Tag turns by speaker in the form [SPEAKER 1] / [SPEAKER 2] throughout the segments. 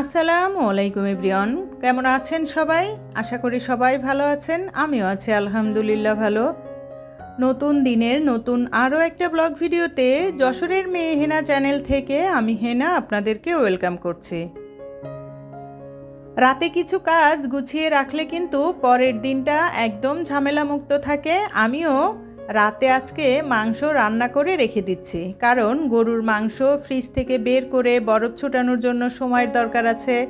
[SPEAKER 1] আসসালামু আলাইকুম ইব্রিয়ন কেমন আছেন সবাই? আশা করি সবাই ভালো আছেন। আমিও আছি আলহামদুলিল্লাহ ভালো। নতুন দিনের নতুন আরও একটা ব্লগ ভিডিওতে যশোরের মেয়ে হেনা চ্যানেল থেকে আমি হেনা আপনাদেরকে ওয়েলকাম করছি। রাতে কিছু কাজ গুছিয়ে রাখলে কিন্তু পরের দিনটা একদম ঝামেলামুক্ত থাকে। আমিও রাতে আজকে মাংস রান্না করে রেখে দিচ্ছি। কারণ গরুর মাংস ফ্রিজ থেকে বের করে বরফ ছোটানোর জন্য সময়ের দরকার আছে।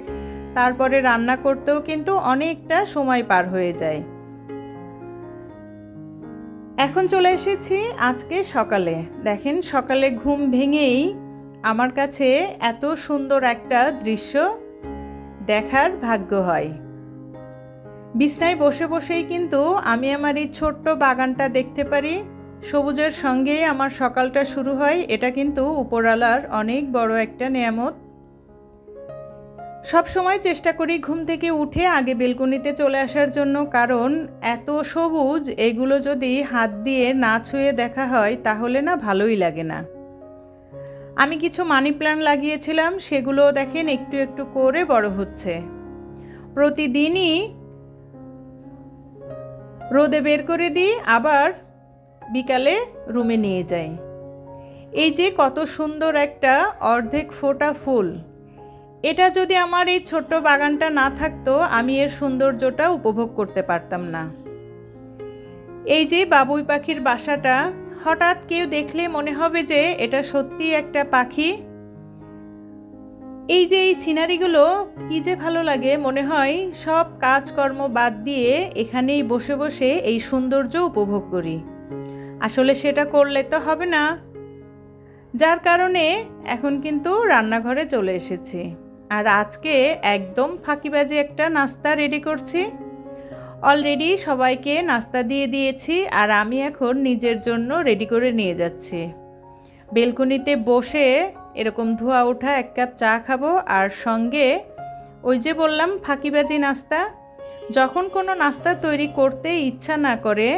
[SPEAKER 1] তারপরে রান্না করতেও কিন্তু অনেকটা সময় পার হয়ে যায়। এখন চলে এসেছি আজকে সকালে। দেখেন, সকালে ঘুম ভেঙেই আমার কাছে এত সুন্দর একটা দৃশ্য দেখার ভাগ্য হয়। বিছনায় বসে বসেই কিন্তু আমি আমার এই ছোট্ট বাগানটা দেখতে পারি। সবুজের সঙ্গে আমার সকালটা শুরু হয়, এটা কিন্তু উপরালার অনেক বড় একটা নিয়ামত। সব সময় চেষ্টা করি ঘুম থেকে উঠে আগে বেলকনিতে চলে আসার জন্য, কারণ এত সবুজ, এগুলো যদি হাত দিয়ে না ছুঁয়ে দেখা হয়, তাহলে না ভালোই লাগে না। আমি কিছু মানি প্ল্যান্ট লাগিয়েছিলাম সেগুলো দেখেন একটু একটু করে বড় হচ্ছে। প্রতিদিনই রোদে বের করে দিই আবার বিকালে রুমে নিয়ে যাই এই যে কত সুন্দর একটা অর্ধেক ফোটা ফুল। এটা যদি আমার এই ছোট্ট বাগানটা না থাকতো, আমি এর সৌন্দর্যটা উপভোগ করতে পারতাম না। এই যে বাবুই পাখির বাসাটা, হঠাৎ কেউ দেখলে মনে হবে যে এটা সত্যি একটা পাখি। এই যে এই সিনারিগুলো, কি যে ভালো লাগে, মনে হয় সব কাজকর্ম বাদ দিয়ে এখানেই বসে বসে এই সৌন্দর্য উপভোগ করি। আসলে সেটা করলে তো হবে না। যার কারণে এখন কিন্তু রান্নাঘরে চলে এসেছি। আর আজকে একদম ফাঁকিবাজি একটা নাস্তা রেডি করছি। অলরেডি সবাইকে নাস্তা দিয়ে দিয়েছি আর আমি এখন নিজের জন্য রেডি করে নিয়ে যাচ্ছি। বেলকনিতে বসে এরকম ধোয়া ওঠা, এক কাপ চা খাব আর সঙ্গে ওই যে বললাম, ফাঁকিবাজি নাস্তা। যখন কোনো নাস্তা তৈরি করতে ইচ্ছা না করে,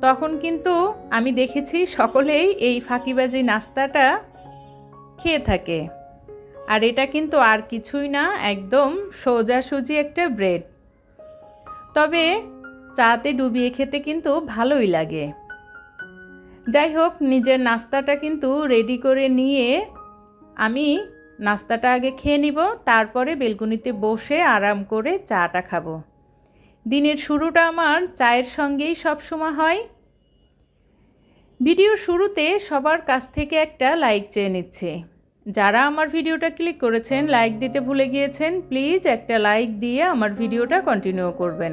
[SPEAKER 1] তখন কিন্তু আমি দেখেছি সকলেই এই ফাঁকিবাজি নাস্তাটা খেয়ে থাকে। আর এটা কিন্তু আর কিছুই না, একদম সোজাসুজি একটা ব্রেড। তবে চাতে ডুবিয়ে খেতে কিন্তু ভালোই লাগে। যাই হোক, নিজের নাস্তাটা কিন্তু রেডি করে নিয়ে আমি নাস্তাটা আগে খেয়ে নিব, তারপরে বেলকুনিতে বসে আরাম করে চাটা খাব। দিনের শুরুটা আমার চায়ের সঙ্গেই সবসময় হয়। ভিডিও শুরুতে সবার কাছ থেকে একটা লাইক চেয়ে নিচ্ছে। যারা আমার ভিডিওটা ক্লিক করেছেন লাইক দিতে ভুলে গিয়েছেন প্লিজ একটা লাইক দিয়ে আমার ভিডিওটা কন্টিনিউ করবেন।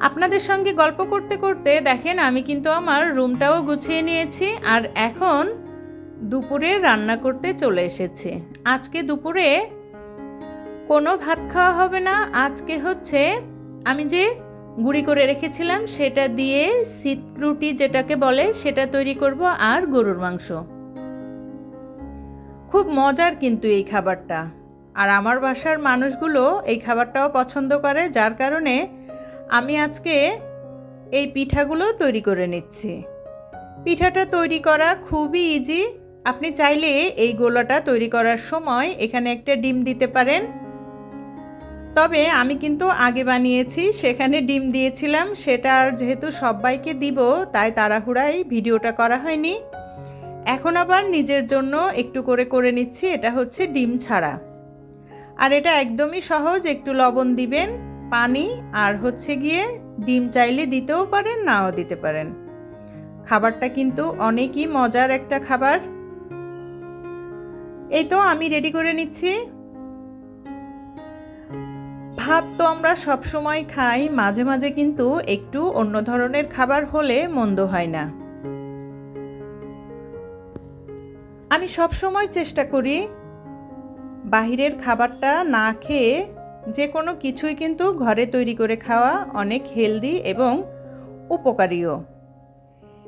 [SPEAKER 1] আপনাদের সঙ্গে গল্প করতে করতে দেখেন আমি কিন্তু আমার রুমটাও গুছিয়ে নিয়েছি আর এখন দুপুরে রান্না করতে চলে এসেছি। আজকে দুপুরে কোনো ভাত খাওয়া হবে না। আজকে হচ্ছে আমি যে গুঁড়ি করে রেখেছিলাম সেটা দিয়ে শীত রুটি যেটাকে বলে সেটা তৈরি করব আর গরুর মাংস। খুব মজার কিন্তু এই খাবারটা। আর আমার বাসার মানুষগুলো এই খাবারটাও পছন্দ করে, যার কারণে আমি আজকে এই পিঠাগুলো তৈরি করে নিচ্ছি। পিঠাটা তৈরি করা খুবই ইজি আপনি চাইলে এই গোলাটা তৈরি করার সময় এখানে একটা ডিম দিতে পারেন। তবে আমি কিন্তু আগে বানিয়েছি, সেখানে ডিম দিয়েছিলাম, সেটা আর যেহেতু সবাইকে দিব, তাই তাড়াহুড়াই ভিডিওটা করা হয়নি। এখন আবার নিজের জন্য একটু করে করে নিচ্ছি, এটা হচ্ছে ডিম ছাড়া। আর এটা একদমই সহজ, একটু লবণ দিবেন। পানি আর হচ্ছে গিয়ে ডিম চাইলে দিতেও পারেন, নাও দিতে পারেন। খাবারটা কিন্তু অনেকই মজার একটা খাবার। এই তো আমি রেডি করে নিচ্ছি। ভাত তো আমরা সব সময় খাই, মাঝে মাঝে কিন্তু একটু অন্য ধরনের খাবার হলে মন্দ হয় না। আমি সব সময় চেষ্টা করি বাহিরের খাবারটা না খেয়ে যে কোনো কিছুই কিন্তু ঘরে তৈরি করে খাওয়া অনেক হেলদি এবং উপকারীও।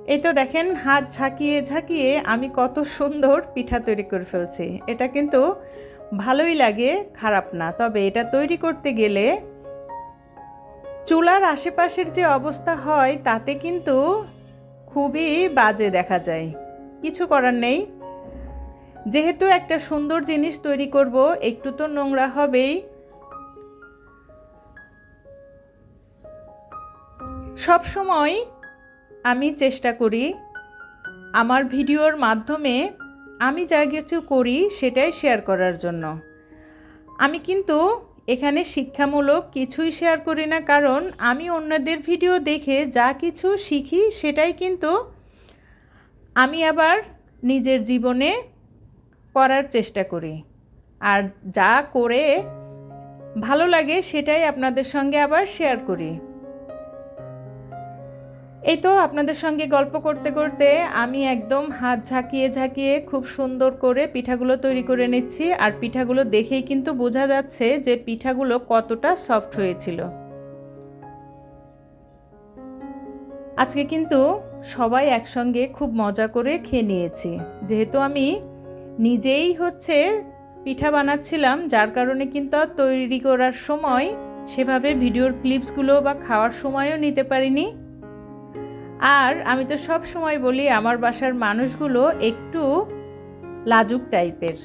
[SPEAKER 1] এই তো দেখেন, হাত ঝাঁকিয়ে ঝাঁকিয়ে আমি কত সুন্দর পিঠা তৈরি করে ফেলছি। এটা কিন্তু ভালোই লাগে, খারাপ না। তবে এটা তৈরি করতে গেলে চুলার আশেপাশের যে অবস্থা হয়, তাতে কিন্তু খুবই বাজে দেখা যায়। কিছু করার নেই। যেহেতু একটা সুন্দর জিনিস তৈরি করব, একটু তো নোংরা হবেই। সব সময় আমি চেষ্টা করি আমার ভিডিওর মাধ্যমে আমি যা কিছু করি সেটাই শেয়ার করার জন্য। আমি কিন্তু এখানে শিক্ষামূলক কিছুই শেয়ার করি না, কারণ আমি অন্যদের ভিডিও দেখে যা কিছু শিখি সেটাই কিন্তু আমি আবার নিজের জীবনে করার চেষ্টা করি। আর যা করে ভালো লাগে সেটাই আপনাদের সঙ্গে আবার শেয়ার করি। এই তো আপনাদের সঙ্গে গল্প করতে করতে আমি একদম হাত ঝাঁকিয়ে ঝাঁকিয়ে খুব সুন্দর করে পিঠাগুলো তৈরি করে নিচ্ছি। আর পিঠাগুলো দেখেই কিন্তু বোঝা যাচ্ছে যে পিঠাগুলো কতটা সফট হয়েছিল। আজকে কিন্তু সবাই একসঙ্গে খুব মজা করে খেয়ে নিয়েছি। যেহেতু আমি নিজেই হচ্ছে পিঠা বানাচ্ছিলাম, যার কারণে কিন্তু আর তৈরি করার সময় সেভাবে ভিডিওর ক্লিপসগুলো বা খাওয়ার সময়ও নিতে পারিনি। আর আমি তো সব সময় বলি আমার বাসার মানুষগুলো একটু লাজুক টাইপের।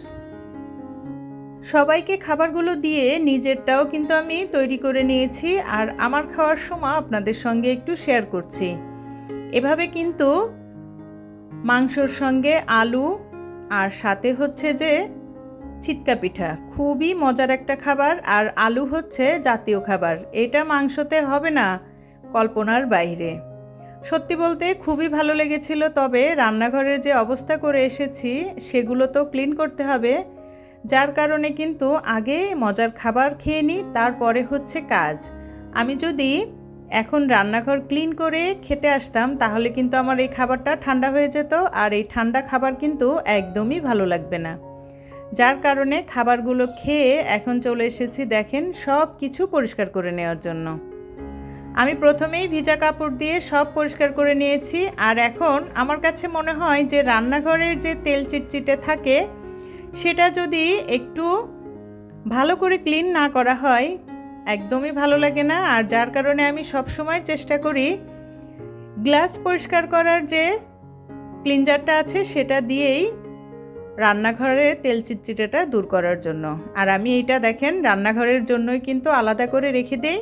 [SPEAKER 1] সবাইকে খাবারগুলো দিয়ে নিজেরটাও কিন্তু আমি তৈরি করে নিয়েছি আর আমার খাওয়ার সময় আপনাদের সঙ্গে একটু শেয়ার করছি। এভাবে কিন্তু মাংসর সঙ্গে আলু আর সাথে হচ্ছে যে ছিটকা পিঠা, খুবই মজার একটা খাবার আর আলু হচ্ছে জাতীয় খাবার। এটা মাংসতে হবে না, কল্পনার বাইরে। সত্যি বলতে খুবই ভালো লেগেছিল, তবে রান্নাঘরের যে অবস্থা করে এসেছি, সেগুলো তো ক্লিন করতে হবে। যার কারণে কিন্তু আগে মজার খাবার খেয়ে নিই, তারপরে হচ্ছে কাজ। আমি যদি এখন রান্নাঘর ক্লিন করে খেতে আসতাম, তাহলে কিন্তু আমার এই খাবারটা ঠান্ডা হয়ে যেত, আর এই ঠান্ডা খাবার কিন্তু একদমই ভালো লাগবে না। যার কারণে খাবারগুলো খেয়ে এখন চলে এসেছি, দেখেন সব কিছু পরিষ্কার করে নেওয়ার জন্য। আমি প্রথমেই ভিজা কাপড় দিয়ে সব পরিষ্কার করে নিয়েছি, আর এখন আমার কাছে মনে হয় যে রান্নাঘরের যে তেল চিটচিটে থাকে, সেটা যদি একটু ভালো করে ক্লিন না করা হয়, একদমই ভালো লাগে না। আর যার কারণে আমি সব সময় চেষ্টা করি গ্লাস পরিষ্কার করার যে ক্লিনজারটা আছে, সেটা দিয়েই রান্নাঘরের তেল চিটচিটেটা দূর করার জন্য। আর আমি এইটা দেখেন, রান্নাঘরের জন্যই কিন্তু আলাদা করে রেখে দিই।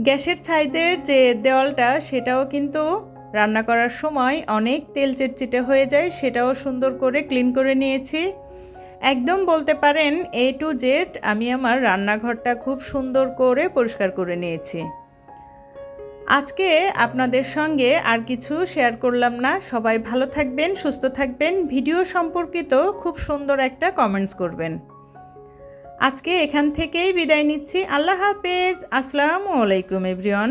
[SPEAKER 1] গ্যাসের ছাইদের যে দেওয়ালটা, সেটাও কিন্তু রান্না করার সময় অনেক তেল চিটচিটে হয়ে যায়, সেটাও সুন্দর করে ক্লিন করে নিয়েছি। একদম বলতে পারেন এ টু জেড আমি আমার রান্নাঘরটা খুব সুন্দর করে পরিষ্কার করে নিয়েছি। আজকে আপনাদের সঙ্গে আর কিছু শেয়ার করলাম না। সবাই ভালো থাকবেন, সুস্থ থাকবেন। ভিডিও সম্পর্কিত খুব সুন্দর একটা কমেন্টস করবেন। আজকে এখান থেকেই বিদায় নিচ্ছি। আল্লাহ হাফেজ। আসসালামু আলাইকুম এভরিওয়ান।